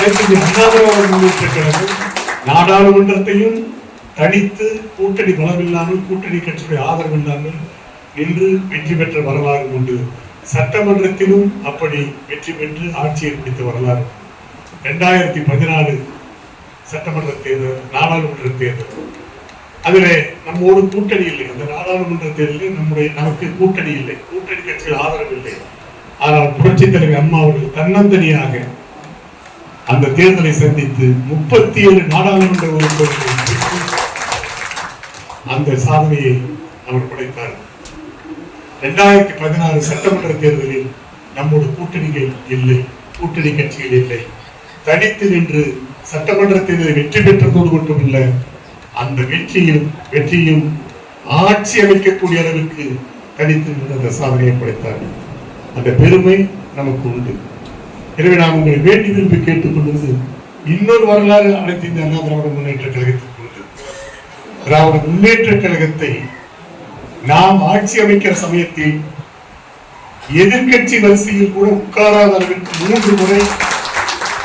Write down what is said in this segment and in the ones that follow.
அனைத்து நாடாளுமன்றத்தையும் தனித்து கூட்டணி பலமில்லாமல் கூட்டணி கட்சியுடைய ஆதரவு இல்லாமல் நின்று வெற்றி பெற்ற வரலாறு உண்டு. சட்டமன்றத்திலும் அப்படி வெற்றி பெற்று ஆட்சியை பிடித்த வரலாறு. இரண்டாயிரத்தி பதினாலு சட்டமன்ற தேர்தல் நாடாளுமன்ற தேர்தல். அதிலே நம்மோடு கூட்டணி இல்லை. அந்த நாடாளுமன்ற தேர்தலில் நம்முடைய நமக்கு கூட்டணி இல்லை. கூட்டணி கட்சியில் ஆதரவு இல்லை. ஆனால் புரட்சித் தலைவர் அம்மா அவர்கள் தன்னந்தனியாக அந்த தேர்தலை சந்தித்து முப்பத்தி ஏழு நாடாளுமன்ற உறுப்பினர்களை அந்த சாதனையை அவர் படைத்தார். இரண்டாயிரத்தி பதினாறு சட்டமன்ற தேர்தலில் நம்மோடு கூட்டணிகள் இல்லை கூட்டணி கட்சிகள் இல்லை. தனித்து நின்று சட்டமன்ற தேர்தலில் வெற்றி பெற்றதோடு மட்டுமல்ல அந்த வெற்றியும் வெற்றியும் ஆட்சி அமைக்கக்கூடிய அளவுக்கு தனித்து நின்று அந்த சாதனையை படைத்தார். அந்த பெருமை நமக்கு உண்டு. எனவே நான் உங்களை வேண்டி விரும்பி கேட்டுக்கொள்வது இன்னொரு வரலாறு அனைத்து இந்த அண்ணா திராவிட முன்னேற்ற கழகத்திற்கு உண்டு திராவிட முன்னேற்ற கழகத்தை நாம் ஆட்சி அமைக்கிற சமயத்தில் எதிர்க்கட்சி வரிசையில் கூட உட்காராத அளவிற்கு மூன்று முறை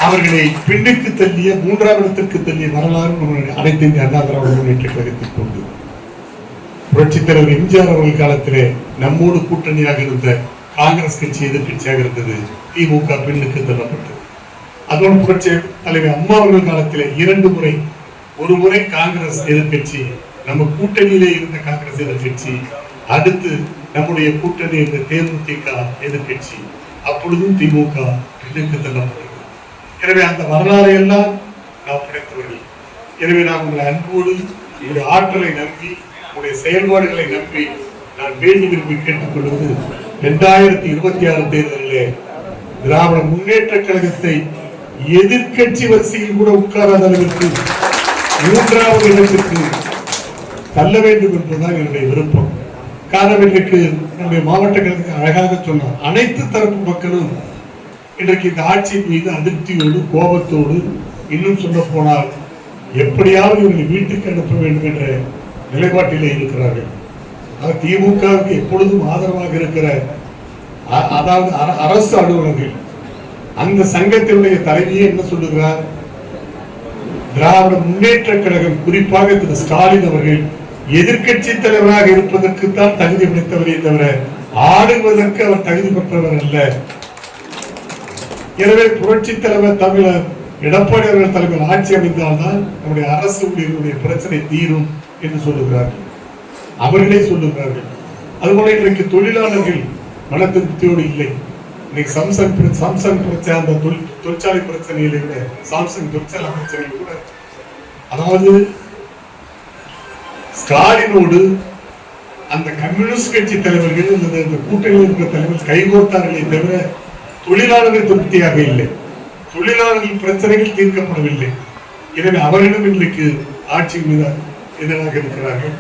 அவர்களை பின்னுக்கு தள்ளிய மூன்றாம் இடத்திற்கு தள்ளிய வரலாறு அனைத்து இந்திய அண்ணா திராவிட முன்னேற்ற கழகத்திற்கு உண்டு புரட்சித் தலைவர் எம்ஜிஆர் அவர்கள் காலத்திலே நம்மோடு கூட்டணியாக இருந்த காங்கிரஸ் கட்சி எதிர்க்கட்சியாக இருந்தது. திமுக பின்னுக்கு தள்ளப்பட்டது. அதோடு புரட்சி தலைவர் அம்மா அவர்கள் காலத்தில் இரண்டு முறை ஒரு முறை காங்கிரஸ் எதிர்க்கட்சி நம்ம கூட்டணியிலே இருந்த காங்கிரஸ் எதிர்கட்சி அடுத்து நம்முடைய கூட்டணி இருந்த தேமுதிக எதிர்க்கட்சி அப்பொழுதும் திமுக பின்னுக்கு தள்ளப்பட்டது. எனவே அந்த வரலாறு எல்லாம் நாம் படைத்தவர்கள். எனவே நான் உங்களை அன்போடு உங்களுடைய ஆற்றலை நம்பி உங்களுடைய செயல்பாடுகளை நம்பி நான் வேண்டி விரும்பி கேட்டுக்கொள்வது இரண்டாயிரத்தி இருபத்தி ஆறு தேர்தலிலே திராவிட முன்னேற்ற கழகத்தை எதிர்க்கட்சி வரிசையில் கூட உட்காராத அளவிற்கு மூன்றாவது இடத்திற்கு தள்ள வேண்டும் என்பதுதான் என்னுடைய விருப்பம். காரணம் இன்றைக்கு நம்முடைய மாவட்ட கழகத்துக்கு அழகாக சொன்னார். அனைத்து தரப்பு மக்களும் இன்றைக்கு இந்த ஆட்சியின் மீது அதிருப்தியோடு கோபத்தோடு இன்னும் சொல்ல போனால் எப்படியாவது இவர்களை வீட்டுக்கு அனுப்ப வேண்டும் என்ற நிலைப்பாட்டிலே இருக்கிறார்கள். திமுகவுக்கு எப்பொழுதும் ஆதரவாக இருக்கிற அதாவது அரசு அலுவலர்கள் அந்த சங்கத்தினுடைய தலைவியே என்ன சொல்லுகிறார்? திராவிட முன்னேற்ற கழகம் குறிப்பாக திரு ஸ்டாலின் அவர்கள் எதிர்க்கட்சி தலைவராக இருப்பதற்கு தான் தகுதி படைத்தவரே தவிர ஆடுவதற்கு அவர் தகுதி பெற்றவர் அல்ல. எனவே புரட்சி தலைவர் தமிழர் எடப்பாடி அவர்கள் தலைமையில் ஆட்சி அமைந்தால்தான் நம்முடைய அரசு ஊழியர்களுடைய பிரச்சனை தீரும் என்று சொல்லுகிறார்கள். அவர்களே சொல்லுகிறார்கள். அதுபோல இன்றைக்கு தொழிலாளர்கள் மன திருப்தியோடு இல்லை. இன்னைக்கு சாம்சங் சாம்சங் பிரச்சனை அந்த தொழில் தொழிற்சாலை பிரச்சனையில கூட சாம்சங் தொழிற்சாலை அமைச்சர்கள் கூட. அதாவது ஸ்டாலினோடு அந்த கம்யூனிஸ்ட் கட்சி தலைவர்கள் அல்லது அந்த கூட்டணியில் இருக்கிற தலைவர்கள் கைகோர்த்தார்களே தவிர தொழிலாளர்கள் திருப்தியாக இல்லை. தொழிலாளர்கள் பிரச்சனைகள் தீர்க்கப்படவில்லை. எனவே அவர்களும் இன்றைக்கு ஆட்சி மீது எதிராக இருக்கிறார்கள்.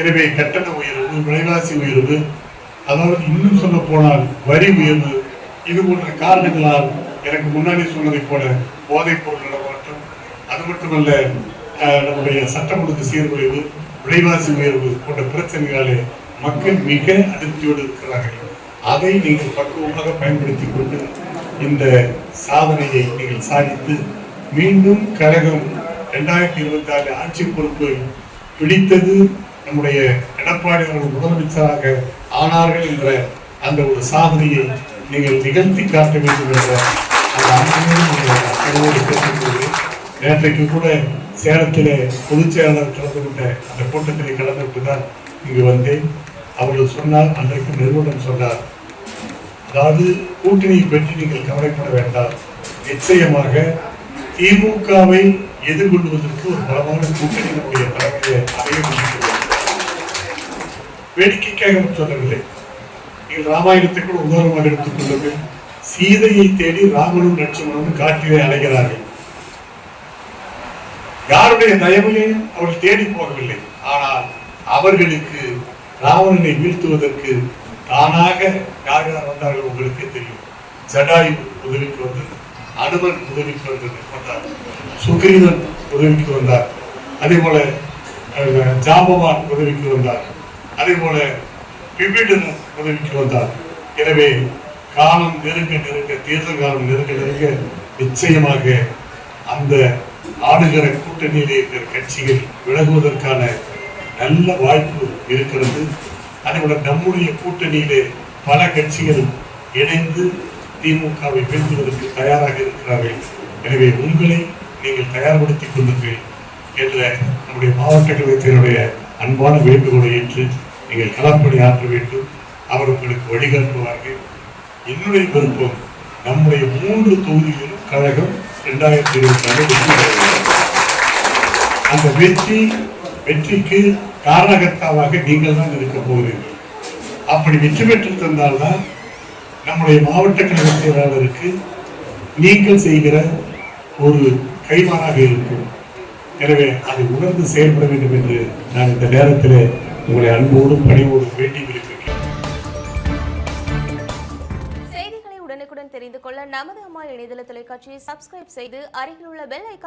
எனவே கட்டண உயர்வு விலைவாசி உயர்வு அதாவது இன்னும் சொல்ல போனால் வரி உயர்வு இது போன்ற காரணங்களால் எனக்கு முன்னாடி சொன்னதைப் போல போதைப் பொருள் நடமாட்டம் அது மட்டுமல்ல நம்முடைய சட்டம் ஒழுங்கு சீர்குலைவு விலைவாசி உயர்வு போன்ற பிரச்சனைகளாலே மக்கள் மிக அதிருப்தியோடு இருக்கிறார்கள். அதை நீங்கள் பக்குவமாக பயன்படுத்தி கொண்டு இந்த சாதனையை நீங்கள் சாதித்து மீண்டும் கழகம் ரெண்டாயிரத்தி இருபத்தி ஆறு ஆட்சி பொறுப்பு பிடித்தது நம்முடைய எடப்பாடி அவர்கள் முதலமைச்சராக ஆனார்கள் என்ற அந்த ஒரு சாதனையை நீங்கள் நிகழ்த்தி காட்ட வேண்டும் என்ற அந்த அன்போடு கேட்டுக்கொள்கிறேன். நேற்றைக்கு கூட சேலத்திலே பொதுச் செயலாளர் கலந்து கொண்ட அந்த கூட்டத்திலே கலந்து கொண்டு தான் இங்கு வந்தேன். அவர்கள் சொன்னார் அன்றைக்கு நிறுவனம் சொன்னார். அதாவது கூட்டணியை பற்றி நீங்கள் கவலைப்பட வேண்டாம். நிச்சயமாக திமுகவை எதிர்கொள்வதற்கு ஒரு பலமான கூட்டணி நம்முடைய தலைமையை அடைய வேடிக்கைக்காக சொல்லவில்லை. நீங்கள் ராமாயணத்தை கூட உதாரணமாக எடுத்துக் கொள்ளுங்கள் சீதையை தேடி ராமனும் லட்சுமணனும் காட்டிலே அலைகிறார்கள். யாருடைய தயவிலே அவர்கள் தேடி போகவில்லை. ஆனால் அவர்களுக்கு ராவணனை வீழ்த்துவதற்கு தானாக யார் யார் வந்தார்கள் உங்களுக்கே தெரியும். ஜடாயு உதவிக்கு வந்தது அனுமன் உதவிக்கு வந்தது வந்தார் சுக்ரீவன் உதவிக்கு வந்தார். அதே போல ஜாம்பவான் உதவிக்கு வந்தார். அதே போல உதவிக்கு வந்தார். எனவே காலம் நெருங்க நெருங்க தேர்தல் காலம் நெருங்க நெருங்க நிச்சயமாக அந்த ஆளுகிற கூட்டணியிலே இருக்கிற கட்சிகள் விலகுவதற்கான நல்ல வாய்ப்பு இருக்கிறது. அதேபோல நம்முடைய கூட்டணியிலே பல கட்சிகள் இணைந்து திமுகவை வீழ்த்துவதற்கு தயாராக இருக்கிறார்கள். எனவே உங்களை நீங்கள் தயார்படுத்திக் கொள்ளுங்கள் என்ற நம்முடைய மாவட்ட கழகத்தினுடைய அன்பான வேண்டுகோளை ஏற்று நீங்கள் களப்பணி ஆற்ற வேண்டும். அவர் உங்களுக்கு வழிகாட்டுவார்கள். என்னுடைய விருப்பம் நம்முடைய மூன்று தொகுதிகளிலும் கழகம் இரண்டாயிரத்தி இருபத்தி நாலு வெற்றி அந்த வெற்றி வெற்றிக்கு காரணகர்த்தாவாக நீங்கள் தான் இருக்க போகிறீர்கள். அப்படி வெற்றி பெற்று தந்தால்தான் நம்முடைய மாவட்ட கழக செயலாளருக்கு நீங்கள் செய்கிற ஒரு கைமாறாக இருக்கும். எனவே அதை உணர்ந்து செயல்பட வேண்டும் என்று நான் இந்த நேரத்தில் உங்களை அன்போடும் பணிவோடும் வேண்டி விரும்புகிறேன். செய்திகளை உடனுக்குடன் தெரிந்து கொள்ள நமது அம்மா இணையதள தொலைக்காட்சியை சப்ஸ்கிரைப் செய்து அருகில் உள்ள பெல் ஐக்கான்